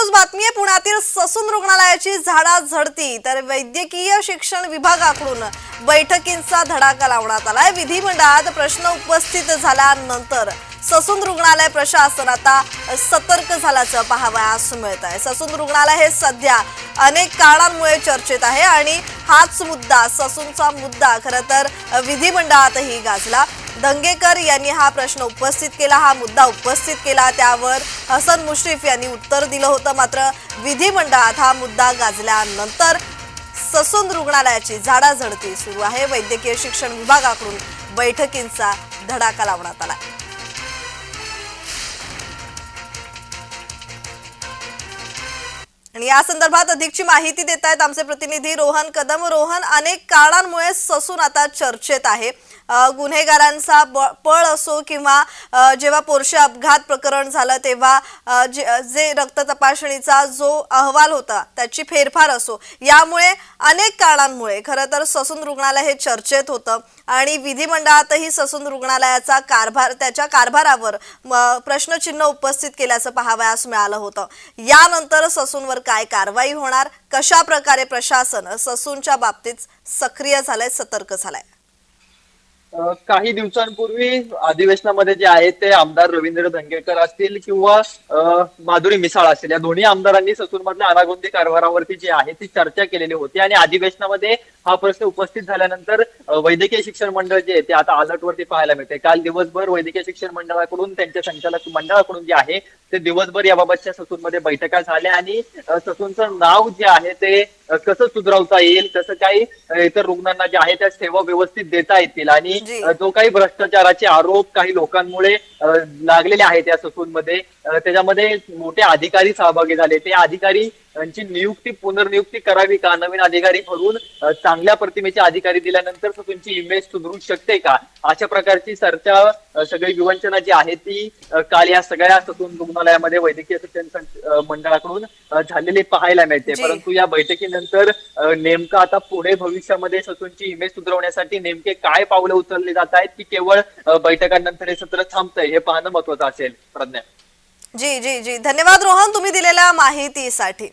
Close बातमी आहे. पुण्यातील ससून रुग्णालयाची झाडा झडती. तर वैद्यकीय शिक्षण विभागाकडून बैठकींचा धडाका लावण्यात आलाय. विधिमंडळात प्रश्न उपस्थित झाल्यानंतर ससून रुग्णालय प्रशासन आता सतर्क झाल्याचं पाहावयास मिळत आहे. ससून रुग्णालय हे सध्या अनेक कारणांमुळे चर्चेत आहे आणि हाच मुद्दा ससूनचा मुद्दा खरं तर विधिमंडळातही गाजला. दंगेकर यांनी हा प्रश्न उपस्थित केला हा मुद्दा उपस्थित केला. त्यावर हसन मुश्रीफ यांनी उत्तर दिलं होतं. मात्र विधिमंडळात हा मुद्दा गाजल्यानंतर ससून रुग्णालयाची झाडाझडती सुरू आहे. वैद्यकीय शिक्षण विभागाकडून बैठकींचा धडाका लावण्यात आला आणि या संदर्भात अधिकची माहिती देत आहेत आमचे प्रतिनिधी रोहन कदम. रोहन अनेक कारणांमुळे ससून आता चर्चेत आहे. गुन्हेगारांचा ब- पळ असो किंवा जेव्हा पोरशे अपघात प्रकरण झालं तेव्हा जे जे रक्त तपासणीचा जो अहवाल होता त्याची फेरफार असो. यामुळे अनेक कारणांमुळे खरं तर ससून रुग्णालय हे चर्चेत होतं आणि विधिमंडळातही ससून रुग्णालयाचा कारभार त्याच्या कारभारावर प्रश्नचिन्ह उपस्थित केल्याचं पाहावयास मिळालं होतं. यानंतर ससूनवर काय कारवाई होणार? कशा प्रकारे प्रशासन ससूनच्या बाबतीत सक्रिय झालंय सतर्क झालंय? काही दिवसांपूर्वी अधिवेशनामध्ये जे आहे ते आमदार रवींद्र धंगेकर असतील किंवा माधुरी मिसाळ असतील. या दोन्ही आमदारांनी ससून मधल्या अनागोंदी कारभारावरती जी आहे ती चर्चा केलेली होती आणि अधिवेशनामध्ये हा प्रश्न उपस्थित झाल्यानंतर वैद्यकीय शिक्षण मंडळ जे आहे ते आता अलर्टवरती पाहायला मिळते काल दिवसभर वैद्यकीय शिक्षण मंडळाकडून त्यांच्या संचालक मंडळाकडून जे आहे ते दिवसभर याबाबतच्या ससूनमध्ये बैठका झाल्या आणि ससूनचं नाव जे आहे ते कसं सुधरवता येईल कसं काही इतर रुग्णांना जे आहे त्या सेवा व्यवस्थित देता येतील आणि जी. काही भ्रष्टाचाराचे आरोप काही लोकांमुळे लागलेले आहेत या ससूनमध्ये त्याच्यामध्ये मोठे अधिकारी सहभागी झाले ते अधिकारी यांची नियुक्ती पुनर्नियुक्ती करावी का? नवीन अधिकारी म्हणून अ, चांगल्या प्रतिमेचे अधिकारी दिल्यानंतर ससूनची इमेज सुधरू शकते का? अशा प्रकारची चर्चा अ, सगळी विवंचना जी आहे ती काल या सगळ्या ससून रुग्णालयामध्ये वैद्यकीय शिक्षण मंडळाकडून झालेली पाहायला मिळते. परंतु या बैठकीनंतर नेमकं आता पुढे भविष्यामध्ये ससूनची इमेज सुधारवण्यासाठी नेमके काय पावलं उचलली जात आहेत की केवळ बैठकांनंतर हे सत्र थांबतंय हे पाहणं महत्वाचं असेल. प्रज्ञा. जी जी जी. धन्यवाद रोहन तुम्ही दिलेल्या माहितीसाठी.